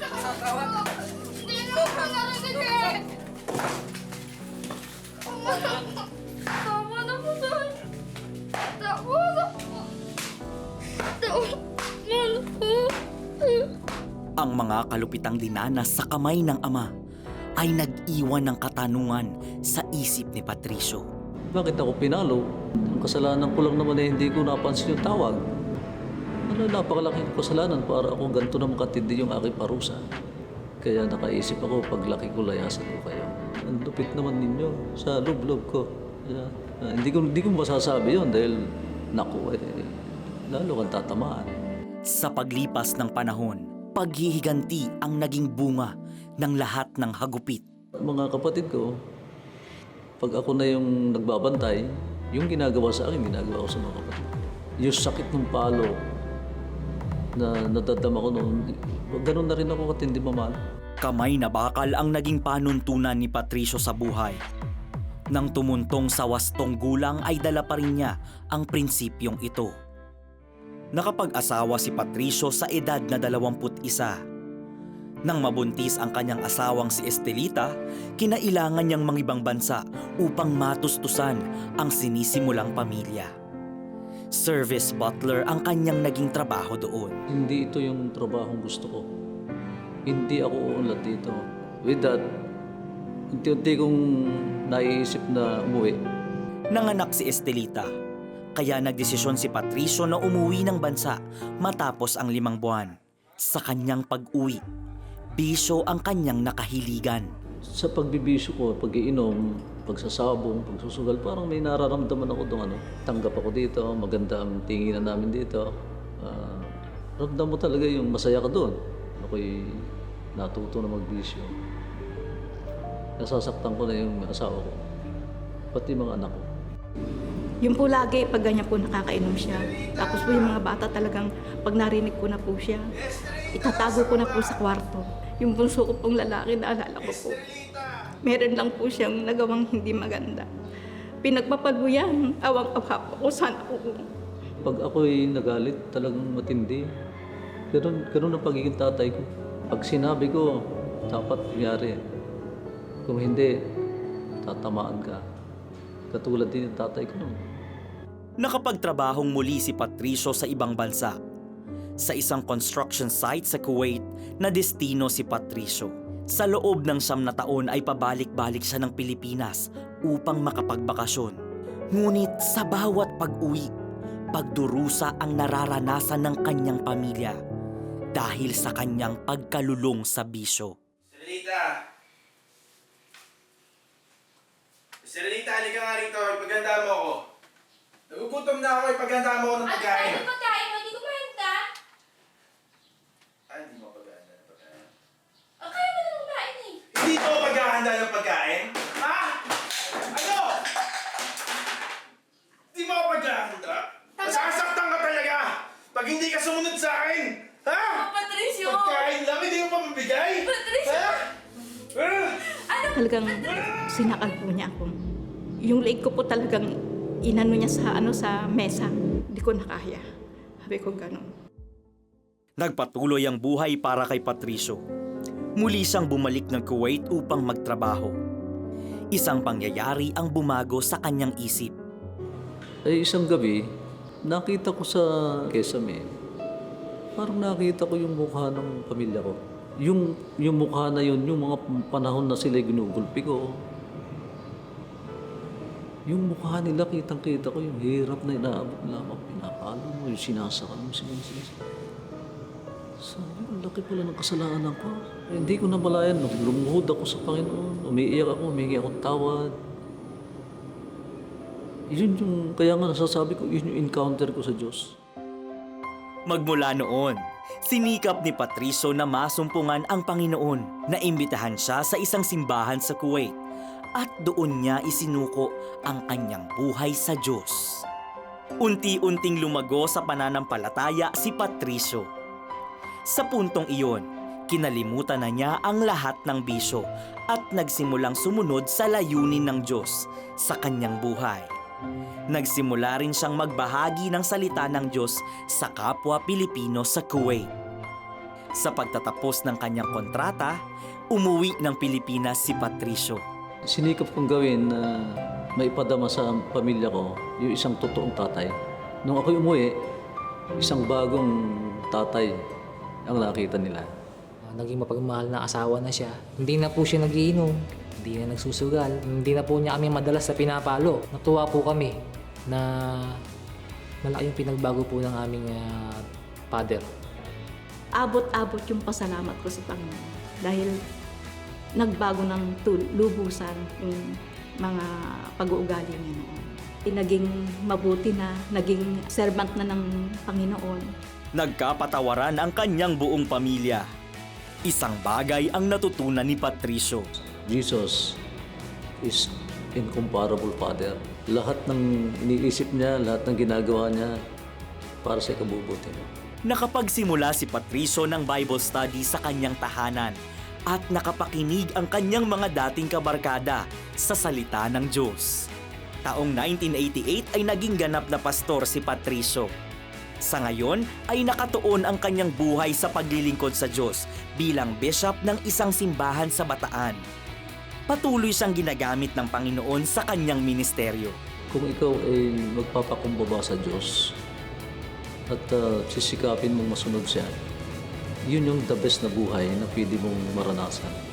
Tama na po doon. Tama na po. Tama na. Ang mga kalupitang dinanas sa kamay ng ama ay nag-iwan ng katanungan sa isip ni Patricio. Bakit ako pinalo? Ang kasalanan ko lang naman eh, hindi ko napansin yung tawag. Ano, napakalaking kasalanan para ako ganito na makatindi yung aking parusa. Kaya nakaisip ako, paglaki ko, layasan ko kayo. Ang lupit naman ninyo sa loob-loob ko. Kaya, ah, hindi ko hindi ko masasabi yon dahil, naku, eh, lalo kang tatamaan. Sa paglipas ng panahon, paghihiganti ang naging bunga ng lahat ng hagupit. Mga kapatid ko, pag ako na yung nagbabantay, yung ginagawa sa akin, ginagawa ko sa mga kapatid. Yung sakit ng palo na nadadama ko noon, ganun na rin ako katindi mamalo. Kamay na bakal ang naging panuntunan ni Patricio sa buhay. Nang tumuntong sa wastong gulang ay dala pa rin niya ang prinsipyong ito. Nakapag-asawa si Patricio sa edad na 21. Nang mabuntis ang kanyang asawang si Estelita, kinailangan niyang mangibang bansa upang matustusan ang sinisimulang pamilya. Service butler ang kanyang naging trabaho doon. Hindi ito yung trabahong gusto ko. Hindi ako uunlad dito. With that, unti-unti kong naiisip na umuwi. Nanganak si Estelita, kaya nagdesisyon si Patricio na umuwi ng bansa matapos ang limang buwan. Sa kanyang pag-uwi, bisyo ang kanyang nakahiligan. Sa pagbibisyo ko, pag-iinom, pagsasabong, pagsusugal, parang may nararamdaman ako doon. Ano? Tanggap ako dito, maganda ang tinginan namin dito. Ah, ramdam mo talaga yung masaya ka doon. Ako'y natuto na magbisyo. Nasasaktan ko na yung asawa ko. Pati mga anak ko. Yung po lagi, pag ganyan po nakakainom siya. Tapos po yung mga bata talagang, pag narinig ko na po siya, itatago ko na po sa kwarto. Yung bunso ko pong lalaki, naalala ko po. Meron lang po siyang nagawang hindi maganda. Pinagpapaluyan, awang-awa po sana po. Pag ako'y nagalit, talagang matindi. Ganun, ganun ang pagiging tatay ko. Pag sinabi ko, dapat nangyari. Kung hindi, tatamaan ka. Katulad din ng tatay ko noon. Nakapagtrabahong muli si Patricio sa ibang bansa. Sa isang construction site sa Kuwait na destino si Patricio. Sa loob ng siyam na taon ay pabalik-balik siya ng Pilipinas upang makapagbakasyon. Ngunit sa bawat pag-uwi, pagdurusa ang nararanasan ng kanyang pamilya dahil sa kanyang pagkalulong sa bisyo. Serenita! Serenita, halika nga rito. Ipaganda mo ako. Nagugutom na ako. Ipaganda mo ako ng pagkain. Ano pagkain Talagang sinakal po niya ako. Yung leg ko po talagang inano niya sa, ano, sa mesa. Hindi ko nakaya. Sabi ko gano'n. Nagpatuloy ang buhay para kay Patricio. Muli siyang bumalik ng Kuwait upang magtrabaho. Isang pangyayari ang bumago sa kanyang isip. Ay isang gabi, nakita ko sa kesame, parang nakita ko yung mukha ng pamilya ko. Yung, yung mukha na yun, yung mga panahon na sila ginugulpi ko. Yung mukha nila, kitang-kita ko yung hirap na inaabot ako. Pinapalo mo, yung sinasakal mo sila. Sabi ko, laki pala ng kasalanan ko. Eh, hindi ko namalayan. Lumuhod ako sa Panginoon. Umiiyak ako, humingi akong tawad. Yun yung, kaya nga nasasabi ko, yun yung encounter ko sa Diyos. Magmula noon, sinikap ni Patricio na masumpungan ang Panginoon na imbitahan siya sa isang simbahan sa Kuwait at doon niya isinuko ang kanyang buhay sa Diyos. Unti-unting lumago sa pananampalataya si Patricio. Sa puntong iyon, kinalimutan na niya ang lahat ng bisyo at nagsimulang sumunod sa layunin ng Diyos sa kanyang buhay. Nagsimula rin siyang magbahagi ng salita ng Diyos sa kapwa Pilipino sa Kuwait. Sa pagtatapos ng kanyang kontrata, umuwi ng Pilipinas si Patricio. Sinikap kong gawin na maipadama sa pamilya ko yung isang totoong tatay. Nung ako'y umuwi, isang bagong tatay ang nakita nila. Ah, naging mapagmahal na asawa na siya. Hindi na po siya nagiinom, hindi na nagsusugal, hindi na po niya kami madalas sa pinapalo. Natuwa po kami na malaki yung pinagbago po ng aming ah, father. Abot-abot yung pasalamat ko sa Panginoon. Dahil nagbago ng tul- lubusan yung mga pag-uugali niya noon. Naging mabuti na, naging servant na ng Panginoon. Nagkapatawaran ang kanyang buong pamilya. Isang bagay ang natutunan ni Patricio. Jesus is incomparable Father. Lahat ng iniisip niya, lahat ng ginagawa niya para sa ikabubuti niya. Nakapagsimula si Patricio ng Bible study sa kanyang tahanan at nakapakinig ang kanyang mga dating kabarkada sa salita ng Diyos. Taong 1988 ay naging ganap na pastor si Patricio. Sa ngayon ay nakatuon ang kanyang buhay sa paglilingkod sa Diyos bilang bishop ng isang simbahan sa Bataan. Patuloy siyang ginagamit ng Panginoon sa kanyang ministeryo. Kung ikaw ay magpapakumbaba sa Diyos at uh, sisikapin mong masunod siya, yun yung the best na buhay na pwede mong maranasan.